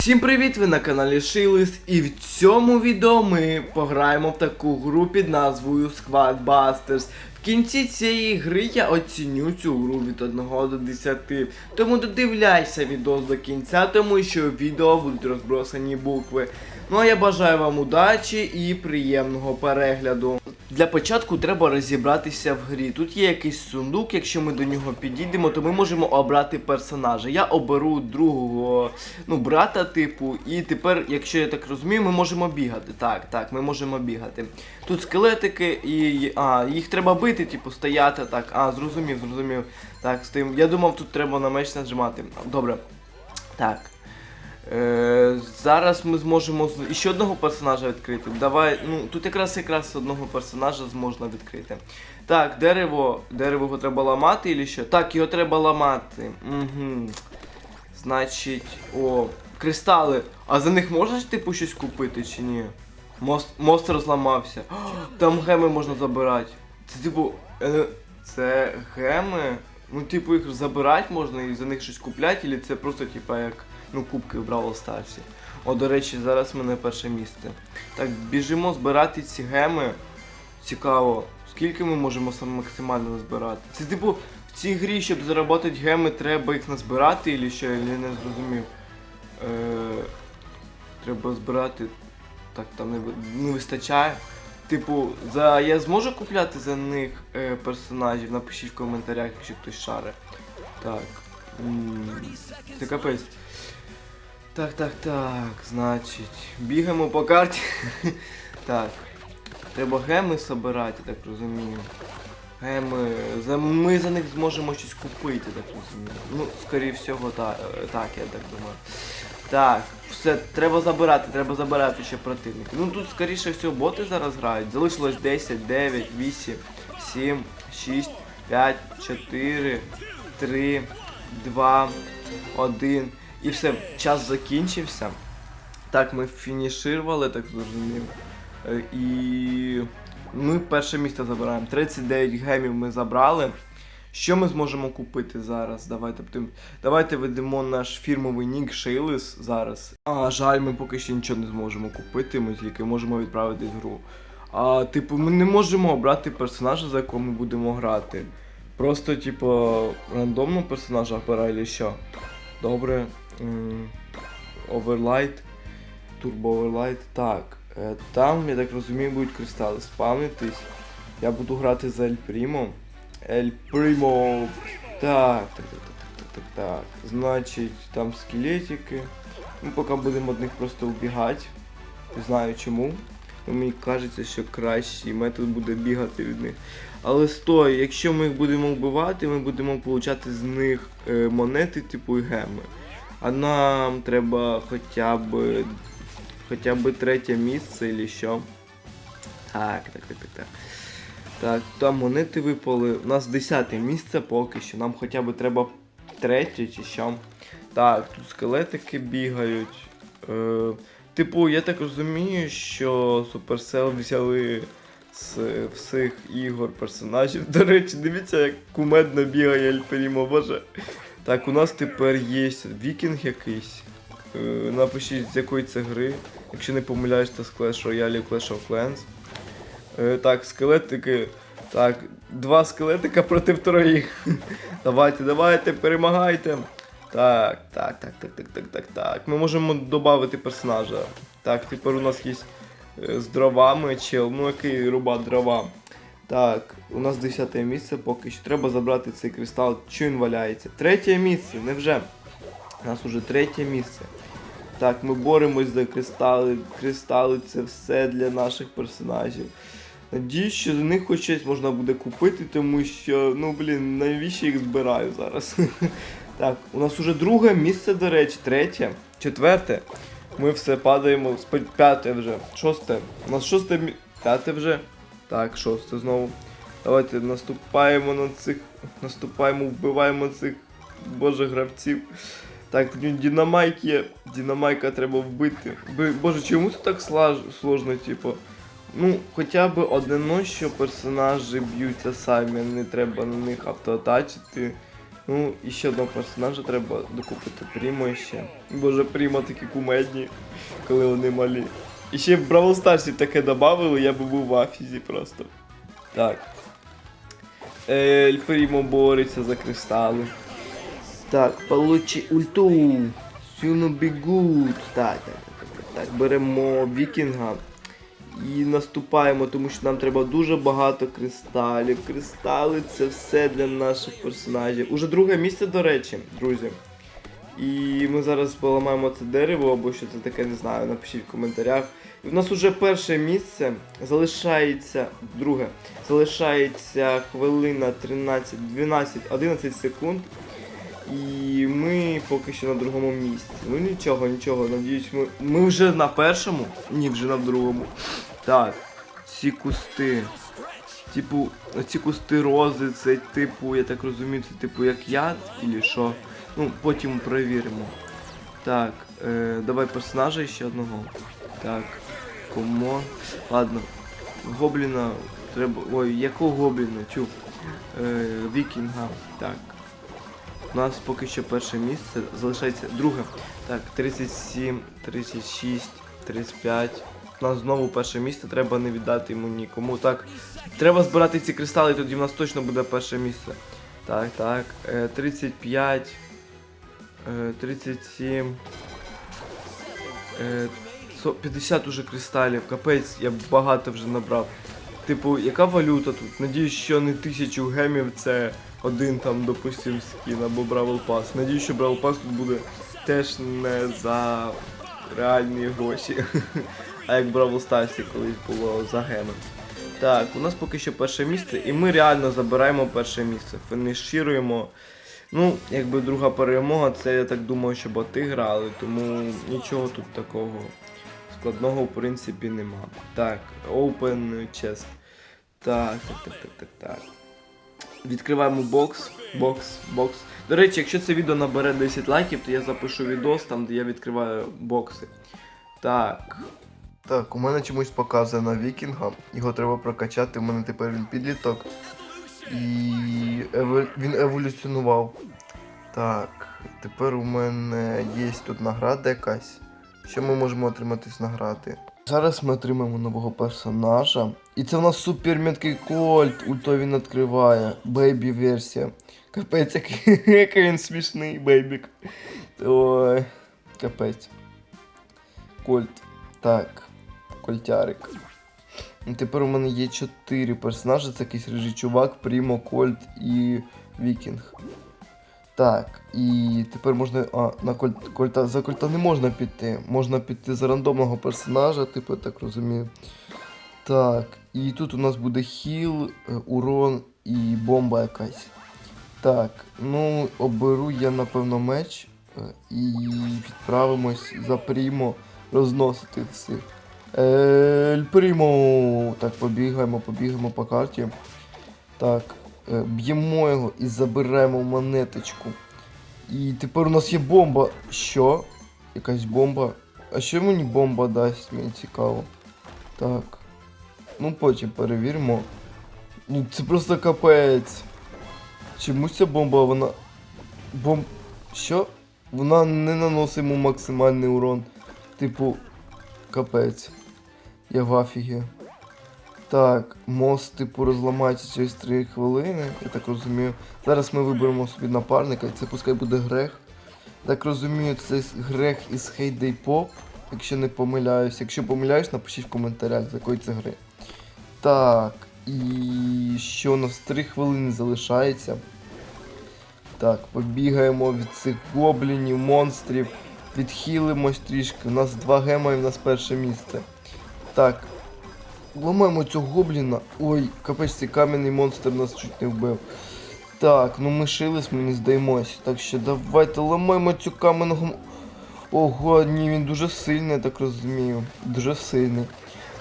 Всім привіт! Ви на каналі Шилис, і в цьому відео ми пограємо в таку гру під назвою Squad Busters. В кінці цієї гри я оціню цю гру від 1 до 10. Тому додивляйся відео до кінця, тому що в відео будуть розбросані букви. Ну а я бажаю вам удачі і приємного перегляду. Для початку треба розібратися в грі. Тут є якийсь сундук, якщо ми до нього підійдемо, то ми можемо обрати персонажа. Я оберу другого ну, брата, типу, і тепер, якщо я так розумію, ми можемо бігати. Так, так, ми можемо бігати. Тут скелетики і. А, їх треба бити, типу, стояти. Так, а, зрозумів, зрозумів. Так, стоїм. Я думав, тут треба на меч нажимати. Добре. Так. Е, зараз ми зможемо з- ще одного персонажа відкрити. Давай, ну тут якраз якраз одного персонажа зможна відкрити. Так, дерево. Дерево його треба ламати чи що? Так, його треба ламати. Угу. Значить, о, кристали. А за них можна типу щось купити чи ні? Мост, мост розламався. О, там геми можна забирати. Це типу. Е, це геми. Ну, типу, їх забирати можна і за них щось купляти, чи це просто, типу, як ну, кубки в Бравл Старсі. О, до речі, зараз в мене перше місце. Так, біжимо збирати ці геми. Цікаво, скільки ми можемо саме максимально збирати? Це типу в цій грі, щоб заробити геми, треба їх назбирати, чи що, я не зрозумів. Е, треба збирати. Так, там не, не вистачає. Типу, за я зможу купляти за них е, персонажів? Напишіть в коментарях, якщо хтось шаре. Так. Це капець. Так, так, так, значить. Бігаємо по карті. так. Треба геми собирати, так розумію. Геми. За, ми за них зможемо щось купити, я так розумію. Ну, скоріше всього, так, так, я так думаю. Так, все, треба забирати, треба забирати ще противників. Ну тут, скоріше всього, боти зараз грають. Залишилось 10, 9, 8, 7, 6, 5, 4, 3, 2, 1. І все, час закінчився. Так, ми фініширували, так зрозумів. Е, І ми перше місце забираємо. 39 гемів ми забрали. Що ми зможемо купити зараз? Давайте. Давайте ведемо наш фірмовий нік Шейлис зараз. А, жаль, ми поки що нічого не зможемо купити, ми тільки можемо відправити гру. А, типу, ми не можемо обрати персонажа, за якого ми будемо грати. Просто, типу, рандомно персонажа обирай, що. Добре. Overlight. Turbo Overlight. Так. е, Там, я так розумію, будуть кристали спавнитись. Я буду грати за Ель Прімо. Ель Прімо. Так, так, так, так, так, так, так. Значить, там скелетики. Ми поки будемо від них просто убігати. Не знаю чому. Ну, Мені кажеться, що кращий метод буде бігати від них. Але стой, якщо ми їх будемо вбивати, ми будемо получати з них е, монети, типу і геми. А нам треба хоча б хоча б третє місце чи що. Так, так, так, так, так. Так, там монети випали. У нас 10 місце поки що. Нам хоча б треба третє чи що. Так, тут скелетики бігають. Е, типу, я так розумію, що Supercell взяли з всіх ігор персонажів. До речі, дивіться, як кумедно бігає Ель Прімо, боже. Так, у нас тепер є вікінг якийсь. Е, напишіть, з якої це гри. Якщо не помиляюсь, то з Clash Royale і Clash of Clans. Е, так, скелетики. Так, два скелетика проти троїх. давайте, давайте, перемагайте. Так, так, так, так, так, так, так, так. Ми можемо додати персонажа. Так, тепер у нас є е, з дровами чел. Ну який руба дрова. Так, у нас 10 місце поки що. Треба забрати цей кристал. Що він валяється? Третє місце, невже? У нас уже третє місце. Так, ми боремось за кристали. Кристали це все для наших персонажів. Надіюсь, що за них хоч щось можна буде купити, тому що, ну блін, навіщо їх збираю зараз. так, у нас уже друге місце, до речі, третє, четверте. Ми все падаємо, п'яте вже, шосте. У нас шосте. П'яте вже. Так, шосте знову. Давайте наступаємо на цих. Наступаємо, вбиваємо цих боже гравців. Так, динамайк є. Динамайка треба вбити. Боже, чому це так сложно, типу? Ну, хоча б одино, що персонажі б'ються самі, не треба на них автоатачити. Ну, і ще одного персонажа треба докупити Прімо ще. Боже, Прімо такі кумедні, коли вони малі. І ще в Бравл Старсі таке додавали, я би був в афізі просто. Так. Ель Прімо бореться за кристали. Так, получи ульту. Сюно бігут. Так, так, так, так, так. Беремо вікінга. І наступаємо, тому що нам треба дуже багато кристалів. Кристали це все для наших персонажів. Уже друге місце, до речі, друзі. І ми зараз поламаємо це дерево, або що це таке, не знаю, напишіть в коментарях. І в нас уже перше місце залишається, друге, залишається хвилина 13, 12, 11 секунд. І ми поки що на другому місці. Ну нічого, нічого, надіюсь, ми. Ми вже на першому? Ні, вже на другому. Так, ці кусти. Типу, ці кусти рози, це типу, я так розумію, це типу як яд, і що. Ну, потім перевіримо. Так, е, давай персонажа ще одного. Так, комон. Ладно. Гобліна треба. Ой, якого гобліна? Чу. Е, вікінга. Так. У нас поки що перше місце. Залишається друге. Так, 37, 36, 35. У нас знову перше місце, треба не віддати йому нікому. Так. Треба збирати ці кристали, тоді в нас точно буде перше місце. Так, так. Е, 35. Е, 37. Е, 50 уже кристалів. Капець, я багато вже набрав. Типу, яка валюта тут? Надіюсь, що не тисячу гемів це один там, допустим, скін або Бравл Пас. Надіюсь, що Бравл Пас тут буде теж не за реальні гроші. А як Бравл Старсі колись було за геми. Так, у нас поки що перше місце, і ми реально забираємо перше місце. Фінішіруємо. Ну, якби друга перемога, це я так думаю, що боти грали, тому нічого тут такого складного в принципі нема. Так, open chest. Так, так, так, так, так, так. Відкриваємо бокс, бокс, бокс. До речі, якщо це відео набере 10 лайків, то я запишу відос там, де я відкриваю бокси. Так. Так, у мене чомусь показує на вікінга. Його треба прокачати, у мене тепер він підліток. І еве- він еволюціонував. Так, тепер у мене є тут награда якась. Що ми можемо отримати з награди? Зараз ми отримаємо нового персонажа. І це в нас супер м'який кольт. Ульто він відкриває. Бейбі версія. Капець, який, він смішний, бейбік. Ой, капець. Кольт. Так. Кольтярик. І тепер у мене є чотири персонажі. Це якийсь рижий чувак, Прімо, Кольт і Вікінг. Так, і тепер можна. А, на кольт, кольта, за кольта не можна піти. Можна піти за рандомного персонажа, типу, я так розумію. Так, і тут у нас буде хіл, е, урон і бомба якась. Так, ну оберу я напевно меч е, і відправимось за Прімо розносити всіх. Ель Прімо! Так, побігаємо, побігаємо по карті. Так, е, б'ємо його і забираємо монеточку. І тепер у нас є бомба. Що? Якась бомба. А що мені бомба дасть? Мені цікаво. Так. Ну потім перевіримо. Ну це просто капець. Чомусь ця бомба, вона. Бомб. Що? Вона не наносить йому максимальний урон. Типу, капець. Я в афігі. Так, мост, типу, розламається через 3 хвилини, я так розумію. Зараз ми виберемо собі напарника, і це пускай буде грех. Так розумію, це грех із Heyday Pop, якщо не помиляюсь. Якщо помиляюсь, напишіть в коментарях, з якої це гри. Так, і що у нас 3 хвилини залишається. Так, побігаємо від цих гоблінів, монстрів, відхилимось трішки. У нас два гема і в нас перше місце. Так. Ламаємо цього гобліна. Ой, капець, цей кам'яний монстр нас чуть не вбив. Так, ну ми шились, ми не здаємось. Так що давайте ламаємо цю кам'яного. Ого, ні, він дуже сильний, я так розумію. Дуже сильний.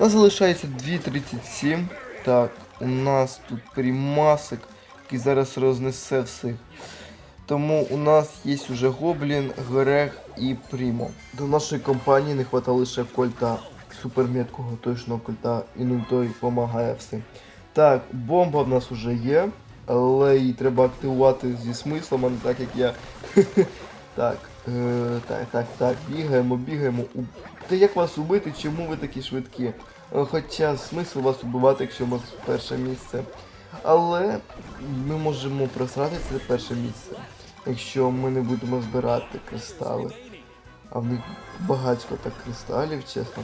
У нас залишається 2.37. Так, у нас тут примасик, який зараз рознесе всіх. Тому у нас є уже гоблін, грех і прімо. До нашої компанії не хватало лише кольта суперметкого точного кольта, і ну той допомагає всім. Так, бомба в нас уже є. але її треба активувати зі смислом, а не так як я. Так, е, так, так, так, бігаємо, бігаємо. Та як вас убити, чому ви такі швидкі? Е, Хоча смисл вас убивати, якщо у вас перше місце. Але ми можемо просрати це перше місце, якщо ми не будемо збирати кристали. А в них багатько так кристалів, чесно.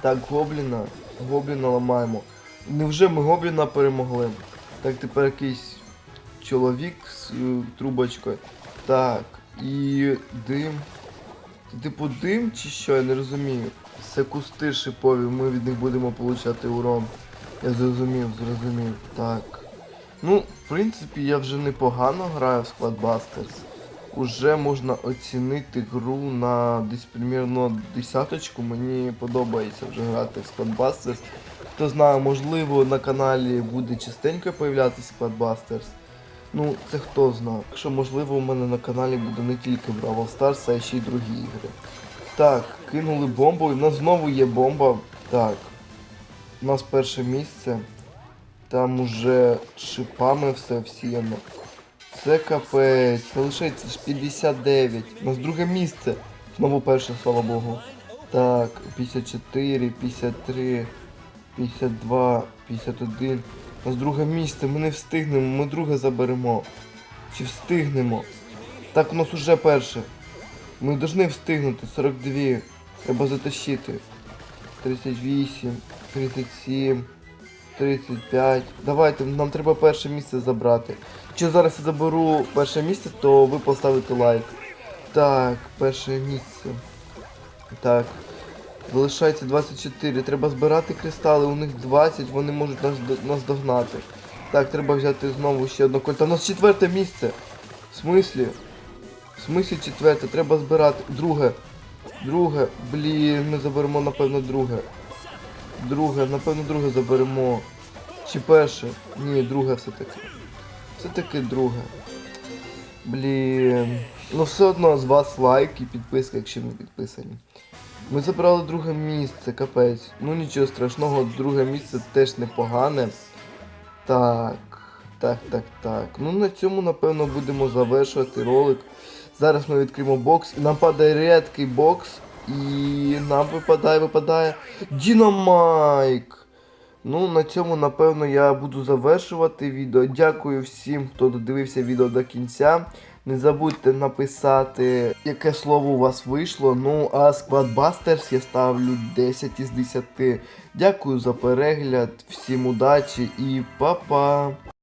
Так, гобліна. Гобліна ламаємо. Невже ми гобліна перемогли? Так, тепер якийсь чоловік з е, трубочкою. Так, і дим. Це типу дим чи що, я не розумію. Це кусти шипові, ми від них будемо получати урон. Я зрозумів, зрозумів. Так. Ну, в принципі, я вже непогано граю в Squadbusters. Уже можна оцінити гру на десь примірно десяточку. Мені подобається вже грати в Squadbusters. Хто знає, можливо, на каналі буде частенько появлятися Squadbusters. Ну, це хто знає. Якщо можливо, у мене на каналі буде не тільки Brawl Stars, а ще й другі ігри. Так, кинули бомбу, і в нас знову є бомба. Так. У нас перше місце. Там уже шипами все всіяно. Це капець, залишається ж 59. У нас друге місце. Знову перше, слава Богу. Так, 54, 53, 52, 51. У нас друге місце, ми не встигнемо, ми друге заберемо. Чи встигнемо? Так, у нас уже перше. Ми повинні встигнути. 42. Треба затащити. 38, 37, 35. Давайте, нам треба перше місце забрати. Якщо зараз я заберу перше місце, то ви поставите лайк. Так, перше місце. Так. Залишається 24. Треба збирати кристали, у них 20, вони можуть нас, нас догнати. Так, треба взяти знову ще одну кольта. У нас четверте місце. В смислі? В смислі четверте, треба збирати. Друге. Друге. Блін, ми заберемо, напевно, друге. Друге, напевно, друге заберемо. Чи перше? Ні, друге все-таки. Все-таки друге. Блін. Ну все одно з вас лайк і підписка, якщо не підписані. Ми забрали друге місце, капець. Ну нічого страшного, друге місце теж непогане. Так, так, так, так. Ну на цьому, напевно, будемо завершувати ролик. Зараз ми відкриємо бокс і нам падає рідкий бокс. І нам випадає, випадає Дінамайк. Ну, на цьому, напевно, я буду завершувати відео. Дякую всім, хто додивився відео до кінця. Не забудьте написати, яке слово у вас вийшло. Ну, а Squadbusters я ставлю 10 із 10. Дякую за перегляд, всім удачі і па-па!